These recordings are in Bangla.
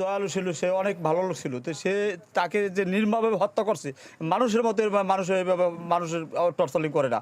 দয়ালু ছিল, সে অনেক ভালো লোক ছিল। তো সে তাকে যে নির্মমভাবে হত্যা করছে, মানুষের মতো মানুষের মানুষের টর্চালিং করে না।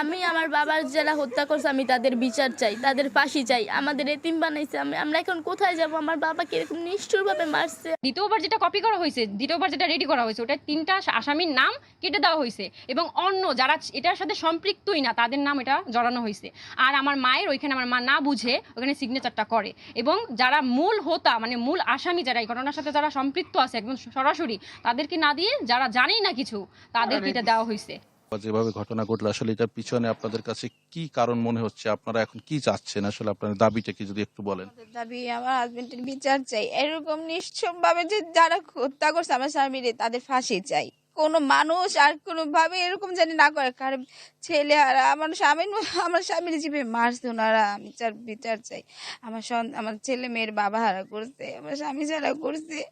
আমি আমার বাবার যারা হত্যা করছে আমি তাদের বিচার চাই তাদের ফাঁসি চাই। আমাদের এতিম বানাইছে আমি আমরা এখন কোথায় যাব? আমার বাবাকে এরকম নিষ্ঠুরভাবে মারছে। দ্বিতীয়বার যেটা কপি করা হয়েছে দ্বিতীয়বার যেটা রেডি করা হয়েছে ওটা তিনটা আসামির নাম কেটে দেওয়া হয়েছে এবং অন্য যারা এটার সাথে সম্পৃক্তই না তাদের নাম এটা জড়ানো হয়েছে। আর আমার মায়ের ওইখানে আমার মা না বুঝে ওখানে সিগনেচারটা করে। এবং যারা মূল হোতা মানে মূল আসামি যারা এই ঘটনার সাথে যারা সম্পৃক্ত আছে একদম সরাসরি তাদেরকে না দিয়ে যারা জানেই না কিছু তাদেরকে এটা দেওয়া হয়েছে। বা যেভাবে ঘটনা ঘটলো, আসলে এটার পিছনে আপনাদের কাছে কি কারণ মনে হচ্ছে? আপনারা এখন কি চাচ্ছেন? আসলে আপনাদের দাবিটা কি যদি একটু বলেন। দাবি আমার হাজবেন্ডের বিচার চাই। এরকম নিশ্চম ভাবে যে যারা হত্যা করছে আমার স্বামীর তাদের ফাঁসি চাই। কোনো মানুষ আর কোনো ভাবে এরকম জানি না করে। কারণ ছেলে আর আমার স্বামী, আমার স্বামীর জীবে মারছে ওনারা। আমি চার বিচার চাই। আমার সন- আমার ছেলে মেয়ের বাবা হারা করছে, আমার স্বামী ছাড়া করছে,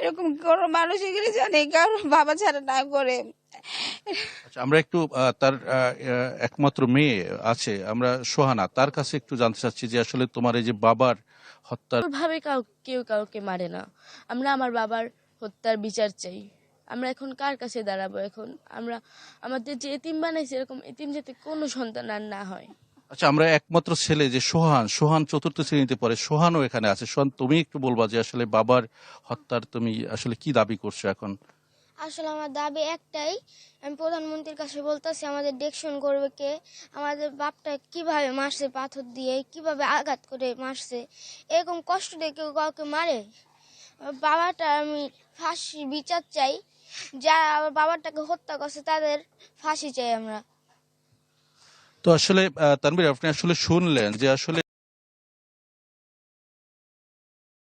এরকম কোনো মানুষ এগুলি জানে কারণ বাবা ছাড়া না করে। আচ্ছা আমরা একটু তার একমাত্র মেয়ে আছে আমরা সোহানা তার কাছে একটু জানতে চাচ্ছি যে আসলে তোমার এই যে বাবার হত্যার ভাবে কেউ কাউকে মারে না। আমরা আমার বাবার হত্যার বিচার চাই। আমরা এখন কার কাছে দাঁড়াবো এখন? আমরা আমাদের যে এতিম বানাইছে এরকম এতিম যাতে কোনো সন্তান আর না হয়। আচ্ছা আমরা একমাত্র ছেলে যে সোহান সোহান চতুর্থ শ্রেণীতে পড়ে সোহানও এখানে আছে। সোহান তুমি একটু বলবা যে আসলে বাবার হত্যার তুমি আসলে কি দাবি করছ এখন? আসলে আমার দাবি একটাই আমি প্রধানমন্ত্রীর কাছে বলতেছি আমাদের ডেকশন করবে কে? আমাদের বাপটা কীভাবে মারছে পাথর দিয়ে? কীভাবে আঘাত করে মারছে? এরকম কষ্ট দিয়ে কেউ কাউকে মারে? বাবাটা আমি ফাঁসি বিচার চাই। যারা আমার বাবাটাকে হত্যা করছে তাদের ফাঁসি চাই আমরা। তো আসলে আহ, তানভীর আপনি আসলে শুনলেন যে আসলে